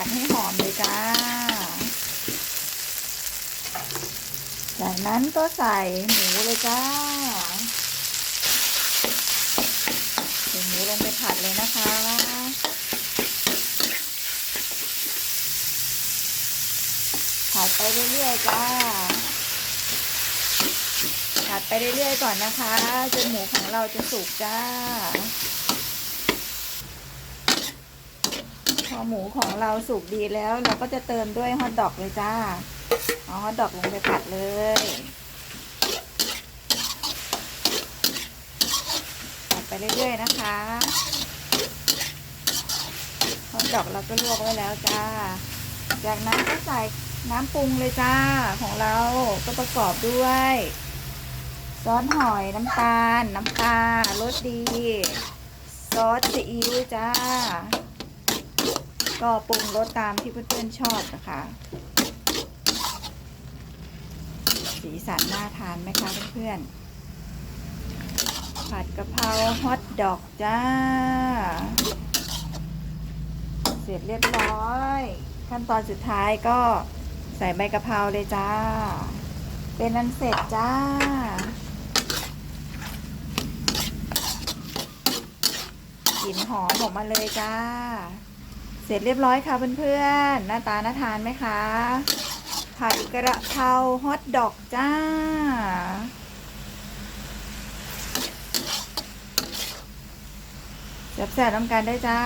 ผัดให้หอมเลยจ้า จากนั้นก็ใส่หมูเลยจ้าใส่หมูลงไปผัดเลยนะคะผัดไปเรื่อยๆจ้าผัดไปเรื่อยๆก่อนนะคะจนหมูของเราจะสุกจ้า พอ หมูของเราสุกดีแล้ว เราก็จะเติมด้วยฮอทดอกเลยจ้าเอาฮอทดอกลงไปผัดเลยผัดไปเรื่อยๆนะคะฮอทดอกเราก็ลวกไว้แล้วจ้า จากนั้นก็ใส่น้ำปรุงเลยจ้าของเราก็ประกอบด้วยซอสหอยน้ำตาล น้ำปลารสดี ซอสซีอิ๊วจ้า ก็ปรุงรสตามที่เพื่อนๆชอบนะคะ สีสันน่าทานไหมคะเพื่อนๆ ผัดกะเพราฮอทดอกจ้า เสร็จเรียบร้อย ขั้นตอนสุดท้ายก็ใส่ใบกะเพราเลยจ้า เป็นอันเสร็จจ้ากลิ่นหอมออกมาเลยจ้า เสร็จเรียบร้อยค่ะเพื่อนๆ หน้าตาน่าทานไหมคะ ผัดกระเพราฮอทดอกจ้าแซ่บๆน้ำกันได้จ้า